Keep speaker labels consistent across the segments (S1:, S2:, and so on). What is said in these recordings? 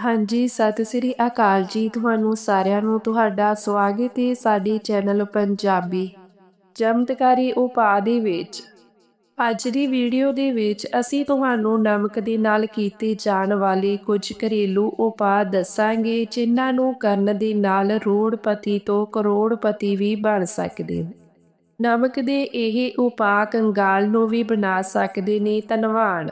S1: ਹਾਂਜੀ, ਸਤਿ ਸ੍ਰੀ ਅਕਾਲ ਜੀ ਤੁਹਾਨੂੰ ਸਾਰਿਆਂ ਨੂੰ। ਤੁਹਾਡਾ ਸਵਾਗਤ ਹੈ ਸਾਡੀ ਚੈਨਲ ਪੰਜਾਬੀ ਚਮਤਕਾਰੀ ਉਪਾਅ ਦੇ ਵਿੱਚ। ਅੱਜ ਦੀ ਵੀਡੀਓ ਦੇ ਵਿੱਚ ਅਸੀਂ ਤੁਹਾਨੂੰ ਨਮਕ ਦੇ ਨਾਲ ਕੀਤੇ ਜਾਣ ਵਾਲੇ ਕੁਝ ਘਰੇਲੂ ਉਪਾਅ ਦੱਸਾਂਗੇ, ਜਿਨ੍ਹਾਂ ਨੂੰ ਕਰਨ ਦੇ ਨਾਲ ਰੋੜਪਤੀ ਤੋਂ ਕਰੋੜਪਤੀ ਵੀ ਬਣ ਸਕਦੇ ਨੇ। ਨਮਕ ਦੇ ਇਹ ਉਪਾਅ ਕੰਗਾਲ ਨੂੰ ਵੀ ਬਣਾ ਸਕਦੇ ਨੇ ਧਨਵਾਨ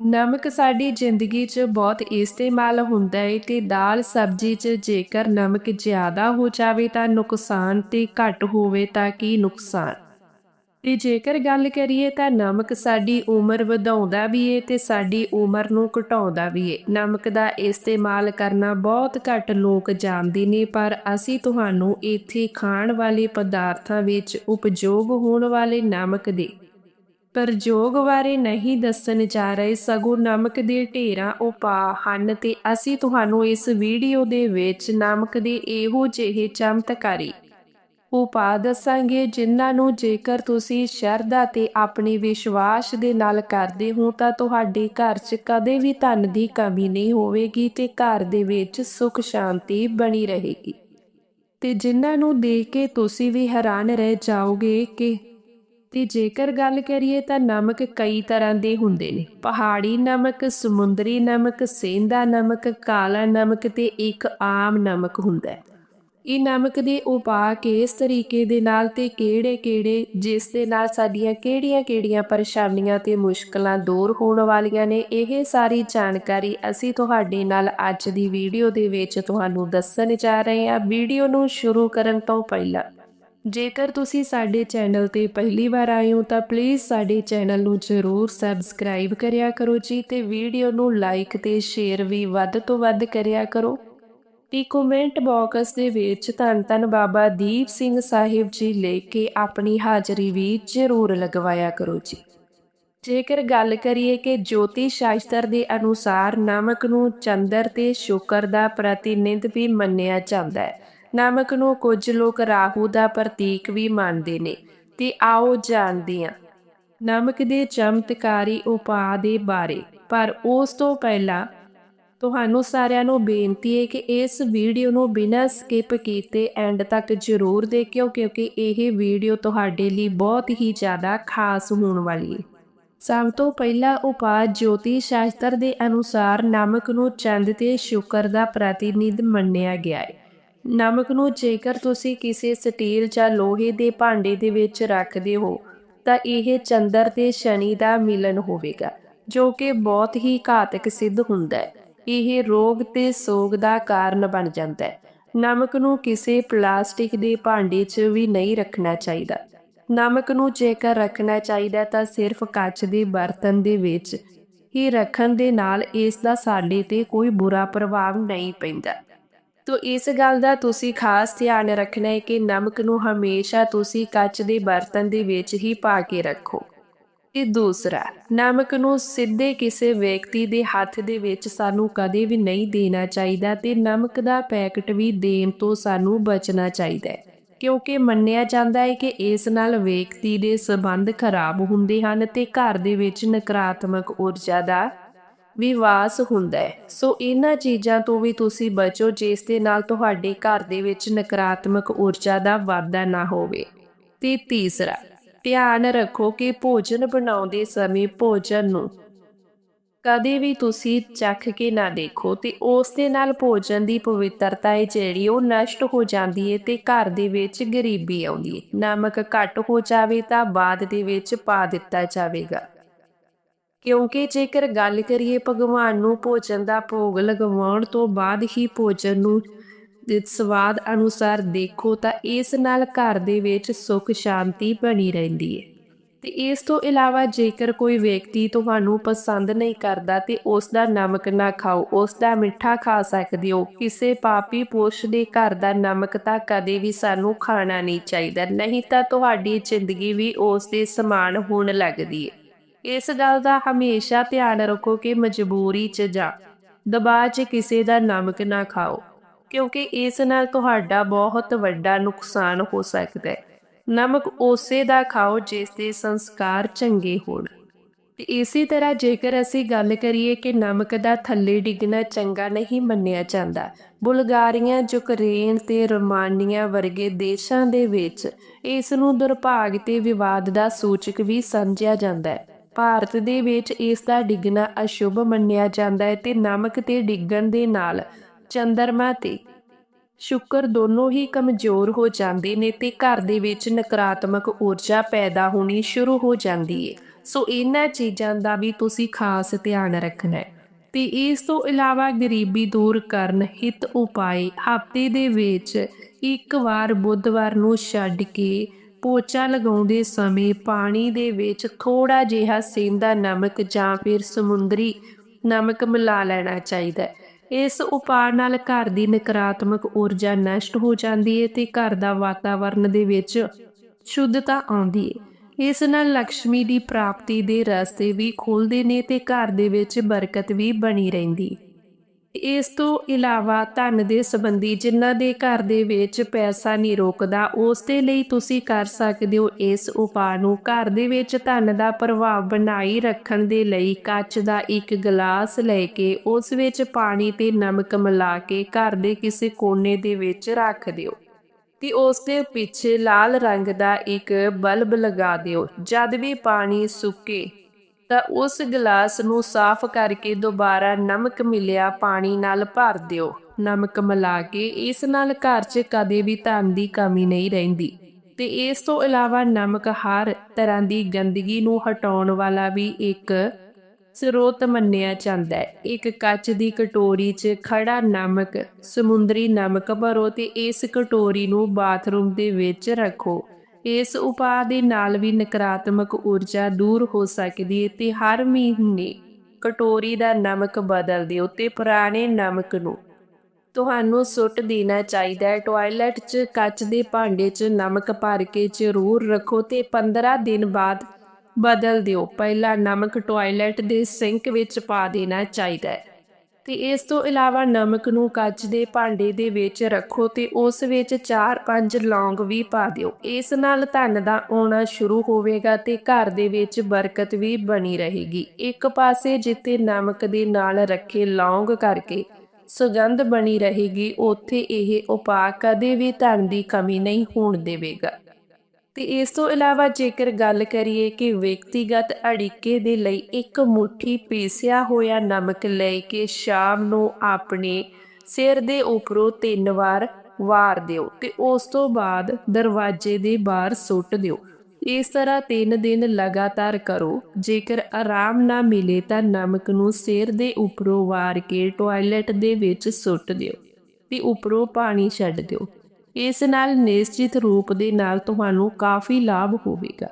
S1: ਨਮਕ ਸਾਡੀ ਜ਼ਿੰਦਗੀ 'ਚ ਬਹੁਤ ਇਸਤੇਮਾਲ ਹੁੰਦਾ ਹੈ ਤੇ ਦਾਲ ਸਬਜ਼ੀ 'ਚ ਜੇਕਰ ਨਮਕ ਜ਼ਿਆਦਾ ਹੋ ਜਾਵੇ ਤਾਂ ਨੁਕਸਾਨ ਤੇ ਘੱਟ ਹੋਵੇ ਤਾਂ ਕੀ ਨੁਕਸਾਨ? ਤੇ ਜੇਕਰ ਗੱਲ ਕਰੀਏ ਤਾਂ ਨਮਕ ਸਾਡੀ ਉਮਰ ਵਧਾਉਂਦਾ ਵੀ ਏ ਤੇ ਸਾਡੀ ਉਮਰ ਨੂੰ ਘਟਾਉਂਦਾ ਵੀ ਏ। ਨਮਕ ਦਾ ਇਸਤੇਮਾਲ ਕਰਨਾ ਬਹੁਤ ਘੱਟ ਲੋਕ ਜਾਣਦੇ ਨੇ ਪਰ ਅਸੀਂ ਤੁਹਾਨੂੰ ਇੱਥੇ ਖਾਣ ਵਾਲੇ ਪਦਾਰਥਾਂ ਵਿੱਚ ਉਪਯੋਗ ਹੋਣ ਵਾਲੇ ਨਮਕ ਦੇ ਪ੍ਰਯੋਗ ਬਾਰੇ ਨਹੀਂ ਦੱਸਣ ਜਾ ਰਹੇ, ਸਗੋਂ ਨਮਕ ਦੇ ਢੇਰਾਂ ਉਪਾਅ ਹਨ ਤੇ ਅਸੀਂ ਤੁਹਾਨੂੰ ਇਸ ਵੀਡੀਓ ਦੇ ਵਿੱਚ ਨਮਕ ਦੇ ਇਹੋ ਜਿਹੇ ਚਮਤਕਾਰੀ ਉਪਾਅ ਦੱਸਾਂਗੇ, ਜਿਨ੍ਹਾਂ ਨੂੰ ਜੇਕਰ ਤੁਸੀਂ ਸ਼ਰਧਾ ਤੇ ਆਪਣੇ ਵਿਸ਼ਵਾਸ ਦੇ ਨਾਲ ਕਰਦੇ ਹੋ ਤਾਂ ਤੁਹਾਡੇ ਘਰ 'ਚ ਕਦੇ ਵੀ ਧਨ ਦੀ ਕਮੀ ਨਹੀਂ ਹੋਵੇਗੀ ਤੇ ਘਰ ਦੇ ਵਿੱਚ ਸੁਖ ਸ਼ਾਂਤੀ ਬਣੀ ਰਹੇਗੀ। ਤੇ ਜਿਨ੍ਹਾਂ ਨੂੰ ਦੇਖ ਕੇ ਤੁਸੀਂ ਵੀ ਹੈਰਾਨ ਰਹਿ ਜਾਓਗੇ ਕਿ ਤੇ ਜੇਕਰ ਗੱਲ ਕਰੀਏ ਤਾਂ ਨਮਕ ਕਈ ਤਰ੍ਹਾਂ ਦੇ ਹੁੰਦੇ ਨੇ। ਪਹਾੜੀ ਨਮਕ, ਸਮੁੰਦਰੀ ਨਮਕ ਸੇਂਦਾ ਨਮਕ, ਕਾਲਾ ਨਮਕ ਤੇ ਇੱਕ ਆਮ ਨਮਕ ਹੁੰਦਾ ਹੈ। ਇਹ ਨਮਕ ਦੇ ਉਪਾਅ ਕਿਸ ਤਰੀਕੇ ਦੇ ਨਾਲ ਤੇ ਕਿਹੜੇ-ਕਿਹੜੇ, ਜਿਸ ਦੇ ਨਾਲ ਸਾਡੀਆਂ ਕਿਹੜੀਆਂ-ਕਿਹੜੀਆਂ ਪਰੇਸ਼ਾਨੀਆਂ ਤੇ ਮੁਸ਼ਕਲਾਂ ਦੂਰ ਹੋਣ ਵਾਲੀਆਂ ਨੇ, ਇਹ ਸਾਰੀ ਜਾਣਕਾਰੀ ਅਸੀਂ ਤੁਹਾਡੇ ਨਾਲ ਅੱਜ ਦੀ ਵੀਡੀਓ ਦੇ ਵਿੱਚ ਤੁਹਾਨੂੰ ਦੱਸਣ ਜਾ ਰਹੇ ਹਾਂ। ਵੀਡੀਓ ਨੂੰ ਸ਼ੁਰੂ ਕਰਨ ਤੋਂ ਪਹਿਲਾਂ ਜੇਕਰ ਤੁਸੀਂ ਸਾਡੇ ਚੈਨਲ ਤੇ ਪਹਿਲੀ ਵਾਰ ਆਏ ਹੋ ਤਾਂ ਪਲੀਜ਼ ਸਾਡੇ ਚੈਨਲ ਨੂੰ ਜ਼ਰੂਰ ਸਬਸਕ੍ਰਾਈਬ ਕਰਿਆ ਕਰੋ ਜੀ ਤੇ ਵੀਡੀਓ ਨੂੰ ਲਾਈਕ ਤੇ ਸ਼ੇਅਰ ਵੀ ਵੱਧ ਤੋਂ ਵੱਧ ਕਰਿਆ ਕਰੋ। ਤੇ ਕਮੈਂਟ ਬਾਕਸ ਦੇ ਵਿੱਚ ਧੰਨ ਧੰਨ ਬਾਬਾ ਦੀਪ ਸਿੰਘ ਸਾਹਿਬ ਜੀ ਲੈ ਕੇ ਆਪਣੀ ਹਾਜ਼ਰੀ ਵੀ ਜ਼ਰੂਰ ਲਗਵਾਇਆ ਕਰੋ ਜੀ। ਜੇਕਰ ਗੱਲ ਕਰੀਏ ਕਿ ਜੋਤੀ ਸ਼ਾਸਤਰ ਦੇ ਅਨੁਸਾਰ ਨਮਕ ਨੂੰ ਚੰਦਰ ਤੇ ਸ਼ੁਕਰ ਦਾ ਪ੍ਰਤੀਨਿਧ ਵੀ ਮੰਨਿਆ ਜਾਂਦਾ ਹੈ। ਨਮਕ ਨੂੰ ਕੁਝ ਲੋਕ ਰਾਹੂ ਦਾ ਪ੍ਰਤੀਕ ਵੀ ਮੰਨਦੇ ਨੇ, ਤੇ ਆਓ ਜਾਣਦੇ ਹਾਂ। ਨਮਕ ਦੇ ਚਮਤਕਾਰੀ ਉਪਾਅ ਦੇ ਬਾਰੇ, ਪਰ ਉਸ ਤੋਂ ਪਹਿਲਾਂ ਤੁਹਾਨੂੰ ਸਾਰਿਆਂ ਨੂੰ ਬੇਨਤੀ ਹੈ ਕਿ ਇਸ ਵੀਡੀਓ ਨੂੰ ਬਿਨਾਂ ਸਕਿਪ ਕੀਤੇ ਐਂਡ ਤੱਕ ਜ਼ਰੂਰ ਦੇਖਿਓ, ਕਿਉਂਕਿ ਇਹ ਵੀਡੀਓ ਤੁਹਾਡੇ ਲਈ ਬਹੁਤ ਹੀ ਜ਼ਿਆਦਾ ਖਾਸ ਹੋਣ ਵਾਲੀ ਹੈ। ਸਭ ਤੋਂ ਪਹਿਲਾ ਉਪਾਅ ਜੋਤੀ ਸ਼ਾਸਤਰ ਦੇ ਅਨੁਸਾਰ ਨਮਕ ਨੂੰ ਚੰਦ ਤੇ ਸ਼ੁਕਰ ਦਾ ਪ੍ਰਤੀਨਿਧ ਮੰਨਿਆ ਗਿਆ ਹੈ। ਨਮਕ ਨੂੰ ਜੇਕਰ ਤੁਸੀਂ ਕਿਸੇ ਸਟੀਲ ਜਾਂ ਲੋਹੇ ਦੇ ਭਾਂਡੇ ਦੇ ਵਿੱਚ ਰੱਖਦੇ ਹੋ, ਤਾਂ ਇਹ ਚੰਦਰ ਤੇ ਸ਼ਨੀ ਦਾ ਮਿਲਨ ਹੋਵੇਗਾ, ਜੋ ਕਿ ਬਹੁਤ ਹੀ ਘਾਤਕ ਸਿੱਧ ਹੁੰਦਾ ਹੈ। ਇਹ ਰੋਗ ਤੇ ਸੋਗ ਦਾ ਕਾਰਨ ਬਣ ਜਾਂਦਾ ਹੈ। ਨਮਕ ਨੂੰ ਕਿਸੇ ਪਲਾਸਟਿਕ ਦੇ ਭਾਂਡੇ 'ਚ ਵੀ ਨਹੀਂ ਰੱਖਣਾ ਚਾਹੀਦਾ। ਨਮਕ ਨੂੰ ਜੇਕਰ ਰੱਖਣਾ ਚਾਹੀਦਾ ਤਾਂ ਸਿਰਫ ਕੱਚ ਦੇ ਬਰਤਨ ਦੇ ਵਿੱਚ ਹੀ ਰੱਖਣ ਦੇ ਨਾਲ ਇਸ ਦਾ ਸਾਡੇ ਤੇ ਕੋਈ ਬੁਰਾ ਪ੍ਰਭਾਵ ਨਹੀਂ ਪੈਂਦਾ। ਤੋ ਇਸ ਗੱਲ ਦਾ ਤੁਸੀਂ ਖਾਸ ਧਿਆਨ ਰੱਖਣਾ ਹੈ ਕਿ ਨਮਕ ਨੂੰ ਹਮੇਸ਼ਾ ਤੁਸੀਂ ਕੱਚ ਦੇ ਬਰਤਨ ਦੇ ਵਿੱਚ ਹੀ ਪਾ ਕੇ ਰੱਖੋ। ਤੇ ਦੂਸਰਾ, ਨਮਕ ਨੂੰ ਸਿੱਧੇ ਕਿਸੇ ਵਿਅਕਤੀ ਦੇ ਹੱਥ ਦੇ ਵਿੱਚ ਸਾਨੂੰ ਕਦੇ ਵੀ ਨਹੀਂ ਦੇਣਾ ਚਾਹੀਦਾ ਤੇ ਨਮਕ ਦਾ ਪੈਕਟ ਵੀ ਦੇਣ ਤੋਂ ਸਾਨੂੰ ਬਚਣਾ ਚਾਹੀਦਾ ਹੈ। ਕਿਉਂਕਿ ਮੰਨਿਆ ਜਾਂਦਾ ਹੈ ਕਿ ਇਸ ਨਾਲ ਵਿਅਕਤੀ ਦੇ ਸਬੰਧ ਖਰਾਬ ਹੁੰਦੇ ਹਨ ਤੇ ਘਰ ਦੇ ਵਿੱਚ ਨਕਾਰਾਤਮਕ ਊਰਜਾ ਦਾ ਵਿਵਾਸ ਹੁੰਦਾ ਹੈ। ਸੋ ਇਹਨਾਂ ਚੀਜ਼ਾਂ ਤੋਂ ਵੀ ਤੁਸੀਂ ਬਚੋ, ਜਿਸ ਦੇ ਨਾਲ ਤੁਹਾਡੇ ਘਰ ਦੇ ਵਿੱਚ ਨਕਾਰਾਤਮਕ ਊਰਜਾ ਦਾ ਵਾਧਾ ਨਾ ਹੋਵੇ। ਤੇ ਤੀਸਰਾ, ਧਿਆਨ ਰੱਖੋ ਕਿ ਭੋਜਨ ਬਣਾਉਂਦੇ ਸਮੇਂ ਭੋਜਨ ਨੂੰ ਕਦੇ ਵੀ ਤੁਸੀਂ ਚੱਖ ਕੇ ਨਾ ਦੇਖੋ ਤੇ ਉਸ ਦੇ ਨਾਲ ਭੋਜਨ ਦੀ ਪਵਿੱਤਰਤਾ ਹੈ ਜਿਹੜੀ ਉਹ ਨਸ਼ਟ ਹੋ ਜਾਂਦੀ ਹੈ ਤੇ ਘਰ ਦੇ ਵਿੱਚ ਗਰੀਬੀ ਆਉਂਦੀ ਹੈ। ਨਮਕ ਘੱਟ ਹੋ ਜਾਵੇ ਤਾਂ ਬਾਅਦ ਦੇ ਵਿੱਚ ਪਾ ਦਿੱਤਾ ਜਾਵੇਗਾ। ਕਿਉਂਕਿ ਜੇਕਰ ਗੱਲ ਕਰੀਏ ਭਗਵਾਨ ਨੂੰ ਭੋਜਨ ਦਾ ਭੋਗ ਲਗਵਾਉਣ ਤੋਂ ਬਾਅਦ ਹੀ ਭੋਜਨ ਨੂੰ ਸਵਾਦ ਅਨੁਸਾਰ ਦੇਖੋ ਤਾਂ ਇਸ ਨਾਲ ਘਰ ਦੇ ਵਿੱਚ ਸੁੱਖ ਸ਼ਾਂਤੀ ਬਣੀ ਰਹਿੰਦੀ ਹੈ ਤੇ ਇਸ ਤੋਂ ਇਲਾਵਾ ਜੇਕਰ ਕੋਈ ਵਿਅਕਤੀ ਤੁਹਾਨੂੰ ਪਸੰਦ ਨਹੀਂ ਕਰਦਾ ਤੇ ਉਸ ਦਾ ਨਮਕ ਨਾ ਖਾਓ ਉਸ ਦਾ ਮਿੱਠਾ ਖਾ ਸਕਦੇ ਹੋ, ਕਿਸੇ ਪਾਪੀ ਪੁਰਸ਼ ਦੇ ਘਰ ਦਾ ਨਮਕ ਤਾਂ ਕਦੇ ਵੀ ਸਾਨੂੰ ਖਾਣਾ ਨਹੀਂ ਚਾਹੀਦਾ, ਨਹੀਂ ਤਾਂ ਤੁਹਾਡੀ ਜ਼ਿੰਦਗੀ ਵੀ ਉਸ ਦੇ ਸਮਾਨ ਹੋਣ ਲੱਗਦੀ ਹੈ ਇਸ ਗੱਲ ਦਾ ਹਮੇਸ਼ਾ ਧਿਆਨ ਰੱਖੋ ਕਿ ਮਜਬੂਰੀ 'ਚ ਜਾਂ ਦਬਾਅ 'ਚ ਕਿਸੇ ਦਾ ਨਮਕ ਨਾ ਖਾਓ, ਕਿਉਂਕਿ ਇਸ ਨਾਲ ਤੁਹਾਡਾ ਬਹੁਤ ਵੱਡਾ ਨੁਕਸਾਨ ਹੋ ਸਕਦਾ ਹੈ। ਨਮਕ ਉਸੇ ਦਾ ਖਾਓ ਜਿਸ ਦੇ ਸੰਸਕਾਰ ਚੰਗੇ ਹੋਣ। ਤੇ ਇਸੇ ਤਰ੍ਹਾਂ ਜੇਕਰ ਅਸੀਂ ਗੱਲ ਕਰੀਏ ਕਿ ਨਮਕ ਦਾ ਥੱਲੇ ਡਿੱਗਣਾ ਚੰਗਾ ਨਹੀਂ ਮੰਨਿਆ ਜਾਂਦਾ, ਬੁਲਗਾਰੀਆ, ਯੂਕਰੇਨ ਤੇ ਰੋਮਾਨੀਆ ਵਰਗੇ ਦੇਸ਼ਾਂ ਦੇ ਵਿੱਚ ਇਸ ਨੂੰ ਦੁਰਭਾਗ ਤੇ ਵਿਵਾਦ ਦਾ ਸੂਚਕ ਵੀ ਸਮਝਿਆ ਜਾਂਦਾ ਹੈ। ਭਾਰਤ ਦੇ ਵਿੱਚ ਇਸ ਦਾ ਡਿੱਗਣਾ ਅਸ਼ੁਭ ਮੰਨਿਆ ਜਾਂਦਾ ਹੈ ਤੇ ਨਮਕ ਤੇ ਡਿੱਗਣ ਦੇ ਨਾਲ ਚੰਦਰਮਾ ਤੇ ਸ਼ੁਕਰ ਦੋਨੋਂ ਹੀ ਕਮਜ਼ੋਰ ਹੋ ਜਾਂਦੇ ਨੇ ਤੇ ਘਰ ਦੇ ਵਿੱਚ ਨਕਾਰਾਤਮਕ ਊਰਜਾ ਪੈਦਾ ਹੋਣੀ ਸ਼ੁਰੂ ਹੋ ਜਾਂਦੀ ਹੈ ਸੋ ਇਹਨਾਂ ਚੀਜ਼ਾਂ ਦਾ ਵੀ ਤੁਸੀਂ ਖਾਸ ਧਿਆਨ ਰੱਖਣਾ ਹੈ। ਤੇ ਇਸ ਤੋਂ ਇਲਾਵਾ ਗਰੀਬੀ ਦੂਰ ਕਰਨ ਹਿੱਤ ਉਪਾਏ ਹਫ਼ਤੇ ਦੇ ਵਿੱਚ ਇੱਕ ਵਾਰ ਬੁੱਧਵਾਰ ਨੂੰ ਛੱਡ ਕੇ ਪੋਚਾ ਲਗਾਉਂਦੇ ਸਮੇਂ ਪਾਣੀ ਦੇ ਵਿੱਚ ਥੋੜਾ ਜਿਹਾ ਸੇਂਦਾ ਨਮਕ ਜਾਂ ਫਿਰ ਸਮੁੰਦਰੀ ਨਮਕ ਮਿਲਾ ਲੈਣਾ ਚਾਹੀਦਾ ਹੈ। ਇਸ ਉਪਾਅ ਨਾਲ ਘਰ ਦੀ ਨਕਾਰਾਤਮਕ ਊਰਜਾ ਨਸ਼ਟ ਹੋ ਜਾਂਦੀ ਹੈ ਤੇ ਘਰ ਦਾ ਵਾਤਾਵਰਣ ਦੇ ਵਿੱਚ ਸ਼ੁੱਧਤਾ ਆਉਂਦੀ ਹੈ। ਇਸ ਨਾਲ ਲక్ష్ਮੀ ਦੀ ਪ੍ਰਾਪਤੀ ਦੇ ਰਸਤੇ ਵੀ ਖੁੱਲਦੇ ਨੇ ਤੇ ਘਰ ਦੇ ਵਿੱਚ ਬਰਕਤ ਵੀ ਬਣੀ ਰਹਿੰਦੀ ਇਸ ਤੋਂ ਇਲਾਵਾ ਧਨ ਦੇ ਸੰਬੰਧੀ ਜਿਨ੍ਹਾਂ ਦੇ ਘਰ ਦੇ ਵਿੱਚ ਪੈਸਾ ਨਹੀਂ ਰੋਕਦਾ, ਉਸ ਦੇ ਲਈ ਤੁਸੀਂ ਕਰ ਸਕਦੇ ਹੋ ਇਸ ਉਪਾਅ ਨੂੰ। ਘਰ ਦੇ ਵਿੱਚ ਧਨ ਦਾ ਪ੍ਰਭਾਵ ਬਣਾਈ ਰੱਖਣ ਦੇ ਲਈ ਕੱਚ ਦਾ ਇੱਕ ਗਲਾਸ ਲੈ ਕੇ, ਉਸ ਵਿੱਚ ਪਾਣੀ ਤੇ ਨਮਕ ਮਿਲਾ ਕੇ ਘਰ ਦੇ ਕਿਸੇ ਕੋਨੇ ਦੇ ਵਿੱਚ ਰੱਖ ਦਿਓ ਤੇ ਉਸ ਦੇ ਪਿੱਛੇ ਲਾਲ ਰੰਗ ਦਾ ਇੱਕ ਬਲਬ ਲਗਾ ਦਿਓ। ਜਦ ਵੀ ਪਾਣੀ ਸੁੱਕੇ ਤਾਂ ਉਸ ਗਲਾਸ ਨੂੰ ਸਾਫ਼ ਕਰਕੇ ਦੁਬਾਰਾ ਨਮਕ ਮਿਲਿਆ ਪਾਣੀ ਨਾਲ ਭਰ ਦਿਓ। ਨਮਕ ਮਿਲਾ ਕੇ ਇਸ ਨਾਲ ਘਰ 'ਚ ਕਦੇ ਵੀ ਧਨ ਦੀ ਕਮੀ ਨਹੀਂ ਰਹਿੰਦੀ। ਤੇ ਇਸ ਤੋਂ ਇਲਾਵਾ ਨਮਕ ਹਰ ਤਰ੍ਹਾਂ ਦੀ ਗੰਦਗੀ ਨੂੰ ਹਟਾਉਣ ਵਾਲਾ ਵੀ ਇੱਕ ਸਰੋਤ ਮੰਨਿਆ ਜਾਂਦਾ ਹੈ। ਇੱਕ ਕੱਚ ਦੀ ਕਟੋਰੀ 'ਚ ਖੜਾ ਨਮਕ, ਸਮੁੰਦਰੀ ਨਮਕ ਭਰੋ ਤੇ ਇਸ ਕਟੋਰੀ ਨੂੰ ਬਾਥਰੂਮ ਦੇ ਵਿੱਚ ਰੱਖੋ। ਇਸ ਉਪਾਅ ਦੇ ਨਾਲ ਵੀ ਨਕਾਰਾਤਮਕ ਊਰਜਾ ਦੂਰ ਹੋ ਸਕਦੀ ਹੈ ਤੇ ਹਰ ਮਹੀਨੇ ਕਟੋਰੀ ਦਾ ਨਮਕ ਬਦਲ ਦਿਓ ਤੇ ਪੁਰਾਣੇ ਨਮਕ ਨੂੰ ਤੁਹਾਨੂੰ ਸੁੱਟ ਦੇਣਾ ਚਾਹੀਦਾ ਹੈ। ਟਾਇਲਟ 'ਚ ਕੱਚ ਦੇ ਭਾਂਡੇ 'ਚ ਨਮਕ ਭਰ ਕੇ ਜ਼ਰੂਰ ਰੱਖੋ ਤੇ 15 ਦਿਨ ਬਾਅਦ ਬਦਲ ਦਿਓ। ਪਹਿਲਾ ਨਮਕ ਟਾਇਲਟ ਦੇ ਸਿੰਕ ਵਿੱਚ ਪਾ ਦੇਣਾ ਚਾਹੀਦਾ ਹੈ। ਤੇ ਇਸ ਤੋਂ ਇਲਾਵਾ ਨਮਕ ਨੂੰ ਕੱਚ ਦੇ ਭਾਂਡੇ ਦੇ ਵਿੱਚ ਰੱਖੋ ਤੇ ਉਸ ਵਿੱਚ 4-5 ਲੌਂਗ ਵੀ ਪਾ ਦਿਓ। ਇਸ ਨਾਲ ਧਨ ਦਾ ਆਉਣਾ ਸ਼ੁਰੂ ਹੋਵੇਗਾ ਤੇ ਘਰ ਦੇ ਵਿੱਚ ਬਰਕਤ ਵੀ ਬਣੀ ਰਹੇਗੀ। ਇੱਕ ਪਾਸੇ ਜਿੱਥੇ ਨਮਕ ਦੇ ਨਾਲ ਰੱਖੇ ਲੌਂਗ ਕਰਕੇ ਸੁਗੰਧ ਬਣੀ ਰਹੇਗੀ, ਉੱਥੇ ਇਹ ਉਪਾਅ ਕਦੇ ਵੀ ਧਨ ਦੀ ਕਮੀ ਨਹੀਂ ਹੋਣ ਦੇਵੇਗਾ। ਤੇ ਇਸ ਤੋਂ ਇਲਾਵਾ ਜੇਕਰ ਗੱਲ ਕਰੀਏ ਕਿ ਵਿਅਕਤੀਗਤ ਅੜਿੱਕੇ ਦੇ ਲਈ ਇੱਕ ਮੁਠੀ ਪੀਸਿਆ ਹੋਇਆ ਨਮਕ ਲੈ ਕੇ ਸ਼ਾਮ ਨੂੰ ਆਪਣੇ ਸਿਰ ਦੇ ਉੱਪਰੋਂ ਤਿੰਨ ਵਾਰ ਵਾਰ ਦਿਓ ਤੇ ਉਸ ਤੋਂ ਬਾਅਦ ਦਰਵਾਜ਼ੇ ਦੇ ਬਾਹਰ ਸੁੱਟ ਦਿਓ। ਇਸ ਤਰ੍ਹਾਂ ਤਿੰਨ ਦਿਨ ਲਗਾਤਾਰ ਕਰੋ। ਜੇਕਰ ਆਰਾਮ ਨਾ ਮਿਲੇ ਤਾਂ ਨਮਕ ਨੂੰ ਸਿਰ ਦੇ ਉੱਪਰੋਂ ਵਾਰ ਕੇ ਟਾਇਲਟ ਦੇ ਵਿੱਚ ਸੁੱਟ ਦਿਓ ਤੇ ਉੱਪਰੋਂ ਪਾਣੀ ਛੱਡ ਦਿਓ। ਇਸ ਨਾਲ ਨਿਸ਼ਚਿਤ ਰੂਪ ਦੇ ਨਾਲ ਤੁਹਾਨੂੰ ਕਾਫੀ ਲਾਭ ਹੋਵੇਗਾ।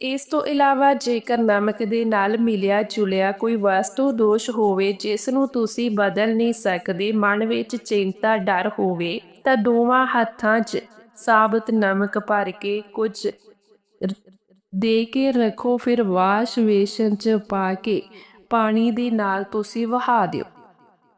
S1: ਇਸ ਤੋਂ ਇਲਾਵਾ ਜੇਕਰ ਨਮਕ ਦੇ ਨਾਲ ਮਿਲਿਆ ਜੁਲਿਆ ਕੋਈ ਵਸਤੂ ਦੋਸ਼ ਹੋਵੇ, ਜਿਸ ਨੂੰ ਤੁਸੀਂ ਬਦਲ ਨਹੀਂ ਸਕਦੇ, ਮਨ ਵਿੱਚ ਚਿੰਤਾ, ਡਰ ਹੋਵੇ, ਤਾਂ ਦੋਵਾਂ ਹੱਥਾਂ 'ਚ ਸਾਬਤ ਨਮਕ ਭਰ ਕੇ ਕੁਝ ਦੇ ਕੇ ਰੱਖੋ, ਫਿਰ ਵਾਸ਼ ਵੇਸ਼ਨ 'ਚ ਪਾ ਕੇ ਪਾਣੀ ਦੇ ਨਾਲ ਤੁਸੀਂ ਵਹਾ ਦਿਓ।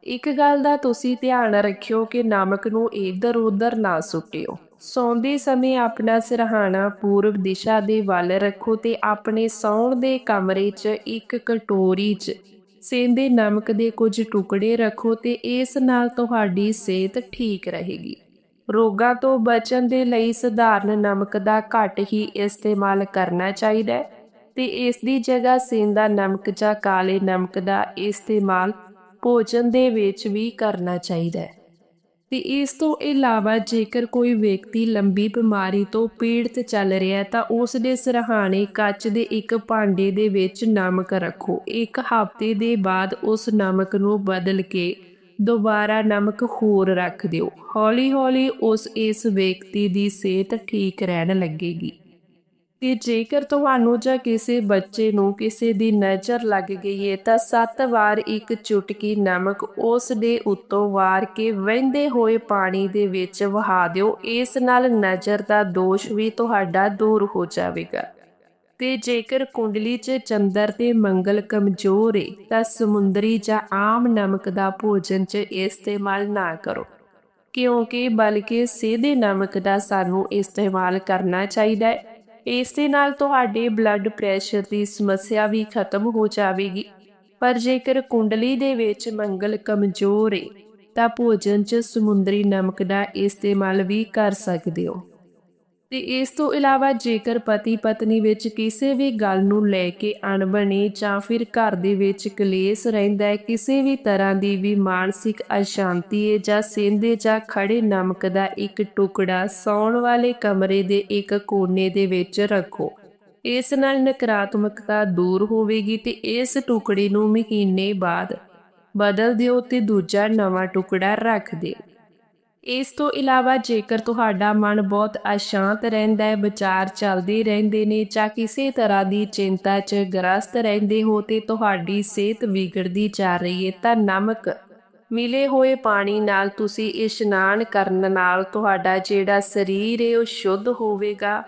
S1: ਇੱਕ ਗੱਲ ਦਾ ਤੁਸੀਂ ਧਿਆਨ ਰੱਖਿਓ ਕਿ ਨਮਕ ਨੂੰ ਇੱਧਰ ਉੱਧਰ ਨਾ ਸੁੱਟਿਓ। ਸੌਂਦੇ ਸਮੇਂ ਆਪਣਾ ਸਿਰਹਾਣਾ ਪੂਰਬ ਦਿਸ਼ਾ ਦੇ ਵੱਲ ਰੱਖੋ ਤੇ ਆਪਣੇ ਸੌਣ ਦੇ ਕਮਰੇ 'ਚ ਇੱਕ ਕਟੋਰੀ 'ਚ ਸੇਂਦੇ ਨਮਕ ਦੇ ਕੁਝ ਟੁਕੜੇ ਰੱਖੋ ਤੇ ਇਸ ਨਾਲ ਤੁਹਾਡੀ ਸਿਹਤ ਠੀਕ ਰਹੇਗੀ। ਰੋਗਾਂ ਤੋਂ ਬਚਣ ਦੇ ਲਈ ਸਧਾਰਨ ਨਮਕ ਦਾ ਘੱਟ ਹੀ ਇਸਤੇਮਾਲ ਕਰਨਾ ਚਾਹੀਦਾ ਹੈ ਤੇ ਇਸ ਦੀ ਜਗ੍ਹਾ ਸੇਂਦਾ ਨਮਕ ਜਾਂ ਕਾਲੇ ਨਮਕ ਦਾ ਇਸਤੇਮਾਲ ਭੋਜਨ ਦੇ ਵਿੱਚ ਵੀ ਕਰਨਾ ਚਾਹੀਦਾ ਹੈ। ਤੇ ਇਸ ਤੋਂ ਇਲਾਵਾ ਜੇਕਰ ਕੋਈ ਵਿਅਕਤੀ ਲੰਬੀ ਬਿਮਾਰੀ ਤੋਂ ਪੀੜਤ ਚੱਲ ਰਿਹਾ ਤਾਂ ਉਸ ਦੇ ਸਿਰਹਾਣੇ ਕੱਚ ਦੇ ਇੱਕ ਭਾਂਡੇ ਦੇ ਵਿੱਚ ਨਮਕ ਰੱਖੋ। ਇੱਕ ਹਫ਼ਤੇ ਦੇ ਬਾਅਦ ਉਸ ਨਮਕ ਨੂੰ ਬਦਲ ਕੇ ਦੁਬਾਰਾ ਨਮਕ ਹੋਰ ਰੱਖ ਦਿਓ। ਹੌਲੀ-ਹੌਲੀ ਉਸ ਇਸ ਵਿਅਕਤੀ ਦੀ ਸਿਹਤ ਠੀਕ ਰਹਿਣ ਲੱਗੇਗੀ। ਤੇ ਜੇਕਰ ਤੁਹਾਨੂੰ ਜਾਂ ਕਿਸੇ ਬੱਚੇ ਨੂੰ ਕਿਸੇ ਦੀ ਨਜ਼ਰ ਲੱਗ ਗਈ ਹੈ ਤਾਂ ਸੱਤ ਵਾਰ ਇੱਕ ਚੁਟਕੀ ਨਮਕ ਉਸ ਦੇ ਉੱਤੋਂ ਵਾਰ ਕੇ ਵਹਿੰਦੇ ਹੋਏ ਪਾਣੀ ਦੇ ਵਿੱਚ ਵਹਾ ਦਿਓ। ਇਸ ਨਾਲ ਨਜ਼ਰ ਦਾ ਦੋਸ਼ ਵੀ ਤੁਹਾਡਾ ਦੂਰ ਹੋ ਜਾਵੇਗਾ। ਤੇ ਜੇਕਰ ਕੁੰਡਲੀ 'ਚ ਚੰਦਰ ਤੇ ਮੰਗਲ ਕਮਜ਼ੋਰ ਹੈ ਤਾਂ ਸਮੁੰਦਰੀ ਜਾਂ ਆਮ ਨਮਕ ਦਾ ਭੋਜਨ 'ਚ ਇਸਤੇਮਾਲ ਨਾ ਕਰੋ। ਕਿਉਂਕਿ ਬਲਕਿ ਸਿੱਧੇ ਨਮਕ ਦਾ ਸਾਨੂੰ ਇਸਤੇਮਾਲ ਕਰਨਾ ਚਾਹੀਦਾ ਹੈ ਇਸ ਦੇ ਨਾਲ ਤੁਹਾਡੇ ਬਲੱਡ ਪ੍ਰੈਸ਼ਰ ਦੀ ਸਮੱਸਿਆ ਵੀ ਖਤਮ ਹੋ ਜਾਵੇਗੀ। ਪਰ ਜੇਕਰ ਕੁੰਡਲੀ ਦੇ ਵਿੱਚ ਮੰਗਲ ਕਮਜ਼ੋਰ ਹੈ ਤਾਂ ਭੋਜਨ 'ਚ ਸਮੁੰਦਰੀ ਨਮਕ ਦਾ ਇਸਤੇਮਾਲ ਵੀ ਕਰ ਸਕਦੇ ਹੋ। ਤੇ ਇਸ ਤੋਂ ਇਲਾਵਾ ਜੇਕਰ ਪਤੀ ਪਤਨੀ ਵਿੱਚ ਕਿਸੇ ਵੀ ਗੱਲ ਨੂੰ ਲੈ ਕੇ ਅਣਬਣੇ ਜਾਂ ਫਿਰ ਘਰ ਦੇ ਵਿੱਚ ਕਲੇਸ਼ ਰਹਿੰਦਾ ਹੈ, ਕਿਸੇ ਵੀ ਤਰ੍ਹਾਂ ਦੀ ਵੀ ਮਾਨਸਿਕ ਅਸ਼ਾਂਤੀ ਹੈ ਜਾਂ ਸਿੰਦੇ ਜਾਂ ਖੜੇ ਨਮਕ ਦਾ ਇੱਕ ਟੁਕੜਾ ਸੌਣ ਵਾਲੇ ਕਮਰੇ ਦੇ ਇੱਕ ਕੋਨੇ ਦੇ ਵਿੱਚ ਰੱਖੋ। ਇਸ ਨਾਲ ਨਕਾਰਾਤਮਕਤਾ ਦੂਰ ਹੋਵੇਗੀ ਤੇ ਇਸ ਟੁਕੜੇ ਨੂੰ ਮਹੀਨੇ ਬਾਅਦ ਬਦਲ ਦਿਓ ਤੇ ਦੂਜਾ ਨਵਾਂ ਟੁਕੜਾ ਰੱਖ ਦਿਓ। ਇਸ ਤੋਂ ਇਲਾਵਾ ਜੇਕਰ ਤੁਹਾਡਾ ਮਨ ਬਹੁਤ ਅਸ਼ਾਂਤ ਰਹਿੰਦਾ ਹੈ, ਵਿਚਾਰ ਚੱਲਦੇ ਰਹਿੰਦੇ ਨੇ ਜਾਂ ਕਿਸੇ ਤਰ੍ਹਾਂ ਦੀ ਚਿੰਤਾ 'ਚ ਗ੍ਰਸਤ ਰਹਿੰਦੇ ਹੋ ਤੇ ਤੁਹਾਡੀ ਸਿਹਤ ਵਿਗੜਦੀ ਜਾ ਰਹੀ ਹੈ, ਤਾਂ ਨਮਕ ਮਿਲੇ ਹੋਏ ਪਾਣੀ ਨਾਲ ਤੁਸੀਂ ਇਸ਼ਨਾਨ ਕਰਨ ਨਾਲ ਤੁਹਾਡਾ ਜਿਹੜਾ ਸਰੀਰ ਹੈ, ਉਹ ਸ਼ੁੱਧ ਹੋਵੇਗਾ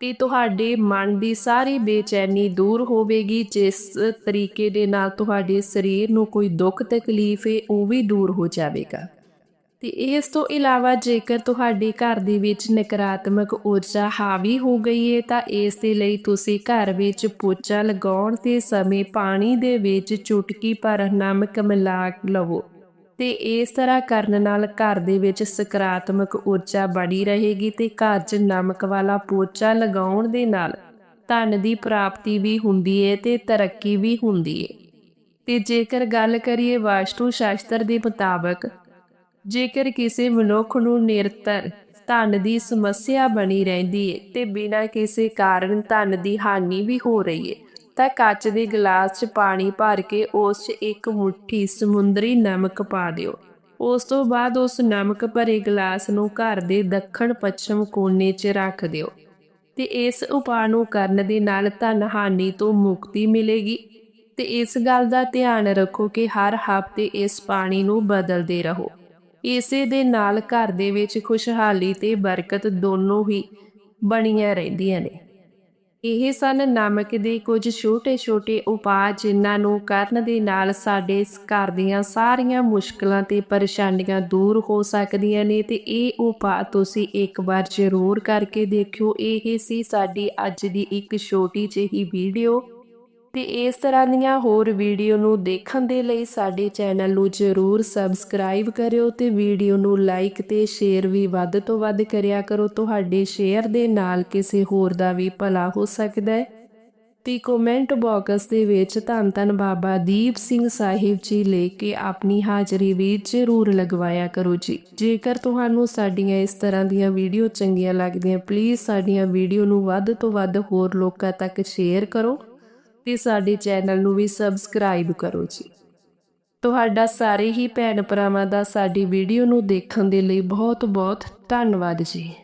S1: ਤੇ ਤੁਹਾਡੇ ਮਨ ਦੀ ਸਾਰੀ ਬੇਚੈਨੀ ਦੂਰ ਹੋਵੇਗੀ। ਜਿਸ ਤਰੀਕੇ ਦੇ ਨਾਲ ਤੁਹਾਡੇ ਸਰੀਰ ਨੂੰ ਕੋਈ ਦੁੱਖ ਤਕਲੀਫ ਹੈ, ਉਹ ਵੀ ਦੂਰ ਹੋ ਜਾਵੇਗਾ। ਤੇ ਇਸ ਤੋਂ ਇਲਾਵਾ ਜੇਕਰ ਤੁਹਾਡੇ ਘਰ ਦੇ ਵਿੱਚ ਨਕਾਰਾਤਮਕ ਊਰਜਾ ਹਾਵੀ ਹੋ ਗਈ ਹੈ ਤਾਂ ਇਸ ਦੇ ਲਈ ਤੁਸੀਂ ਘਰ ਵਿੱਚ ਪੋਚਾ ਲਗਾਉਣ ਦੇ ਸਮੇਂ ਪਾਣੀ ਦੇ ਵਿੱਚ ਚੁਟਕੀ ਭਰ ਨਮਕ ਮਿਲਾ ਲਵੋ। ਤੇ ਇਸ ਤਰ੍ਹਾਂ ਕਰਨ ਨਾਲ ਘਰ ਦੇ ਵਿੱਚ ਸਕਾਰਾਤਮਕ ਊਰਜਾ ਬਣੀ ਰਹੇਗੀ ਤੇ ਘਰ 'ਚ ਨਮਕ ਵਾਲਾ ਪੋਚਾ ਲਗਾਉਣ ਦੇ ਨਾਲ ਧਨ ਦੀ ਪ੍ਰਾਪਤੀ ਵੀ ਹੁੰਦੀ ਹੈ ਤੇ ਤਰੱਕੀ ਵੀ ਹੁੰਦੀ ਹੈ ਤੇ ਜੇਕਰ ਗੱਲ ਕਰੀਏ ਵਾਸਤੂ ਸ਼ਾਸਤਰ ਦੇ ਮੁਤਾਬਕ ਜੇਕਰ ਕਿਸੇ ਮਨੁੱਖ ਨੂੰ ਨਿਰਤਰ ਧਨ ਦੀ ਸਮੱਸਿਆ ਬਣੀ ਰਹਿੰਦੀ ਹੈ ਤੇ ਬਿਨਾਂ ਕਿਸੇ ਕਾਰਨ ਧਨ ਦੀ ਹਾਨੀ ਵੀ ਹੋ ਰਹੀ ਹੈ ਤਾਂ ਕੱਚ ਦੇ ਗਲਾਸ 'ਚ ਪਾਣੀ ਭਰ ਕੇ ਉਸ 'ਚ ਇੱਕ ਮੁਠੀ ਸਮੁੰਦਰੀ ਨਮਕ ਪਾ ਦਿਓ। ਉਸ ਤੋਂ ਬਾਅਦ ਉਸ ਨਮਕ ਭਰੇ ਗਲਾਸ ਨੂੰ ਘਰ ਦੇ ਦੱਖਣ ਪੱਛਮ ਕੋਨੇ 'ਚ ਰੱਖ ਦਿਓ ਤੇ ਇਸ ਉਪਾਅ ਨੂੰ ਕਰਨ ਦੇ ਨਾਲ ਧਨ ਹਾਨੀ ਤੋਂ ਮੁਕਤੀ ਮਿਲੇਗੀ। ਤੇ ਇਸ ਗੱਲ ਦਾ ਧਿਆਨ ਰੱਖੋ ਕਿ ਹਰ ਹਫ਼ਤੇ ਇਸ ਪਾਣੀ ਨੂੰ ਬਦਲਦੇ ਰਹੋ। ਇਸੇ ਦੇ ਨਾਲ ਘਰ ਦੇ ਵਿੱਚ ਖੁਸ਼ਹਾਲੀ ਤੇ ਬਰਕਤ ਦੋਨੋਂ ਹੀ ਬਣੀਆਂ ਰਹਿੰਦੀਆਂ ਨੇ। ਇਹ ਸਨ ਨਮਕ ਦੇ ਕੁਝ ਛੋਟੇ-ਛੋਟੇ ਉਪਾਅ ਜਿਨ੍ਹਾਂ ਨੂੰ ਕਰਨ ਦੇ ਨਾਲ ਸਾਡੇ ਘਰ ਦੀਆਂ ਸਾਰੀਆਂ ਮੁਸ਼ਕਲਾਂ ਤੇ ਪਰੇਸ਼ਾਨੀਆਂ ਦੂਰ ਹੋ ਸਕਦੀਆਂ ਨੇ ਤੇ ਇਹ ਉਪਾਅ ਤੁਸੀਂ ਇੱਕ ਵਾਰ ਜ਼ਰੂਰ ਕਰਕੇ ਦੇਖਿਓ। ਇਹ ਸੀ ਸਾਡੀ ਅੱਜ ਦੀ ਇੱਕ ਛੋਟੀ ਜਿਹੀ ਵੀਡੀਓ। ਤੇ ਇਸ ਤਰ੍ਹਾਂ ਦੀਆਂ ਹੋਰ ਵੀਡੀਓ ਨੂੰ ਦੇਖਣ ਦੇ ਲਈ ਸਾਡੇ ਚੈਨਲ ਨੂੰ ਜ਼ਰੂਰ ਸਬਸਕ੍ਰਾਈਬ ਕਰਿਓ ਤੇ ਵੀਡੀਓ ਨੂੰ ਲਾਈਕ ਤੇ ਸ਼ੇਅਰ ਵੀ ਵੱਧ ਤੋਂ ਵੱਧ ਕਰਿਆ ਕਰੋ। ਤੁਹਾਡੇ ਸ਼ੇਅਰ ਦੇ ਨਾਲ ਕਿਸੇ ਹੋਰ ਦਾ ਵੀ ਭਲਾ ਹੋ ਸਕਦਾ ਹੈ। ਤੇ ਕਮੈਂਟ ਬਾਕਸ ਦੇ ਵਿੱਚ ਧੰਨ ਧੰਨ ਬਾਬਾ ਦੀਪ ਸਿੰਘ ਸਾਹਿਬ ਜੀ ਲੈ ਕੇ ਆਪਣੀ ਹਾਜ਼ਰੀ ਵੀ ਜ਼ਰੂਰ ਲਗਵਾਇਆ ਕਰੋ ਜੀ। ਜੇਕਰ ਤੁਹਾਨੂੰ ਸਾਡੀਆਂ ਇਸ ਤਰ੍ਹਾਂ ਦੀਆਂ ਵੀਡੀਓ ਚੰਗੀਆਂ ਲੱਗਦੀਆਂ ਪਲੀਜ਼ ਸਾਡੀਆਂ ਵੀਡੀਓ ਨੂੰ ਵੱਧ ਤੋਂ ਵੱਧ ਹੋਰ ਲੋਕਾਂ ਤੱਕ ਸ਼ੇਅਰ ਕਰੋ। ਤੇ ਸਾਡੇ ਚੈਨਲ ਨੂੰ ਵੀ ਸਬਸਕ੍ਰਾਈਬ ਕਰੋ ਜੀ। ਤੁਹਾਡਾ ਸਾਰੇ ਹੀ ਭੈਣ ਭਰਾਵਾਂ ਦਾ ਸਾਡੀ ਵੀਡੀਓ ਨੂੰ ਦੇਖਣ ਦੇ ਲਈ ਬਹੁਤ ਬਹੁਤ ਧੰਨਵਾਦ ਜੀ।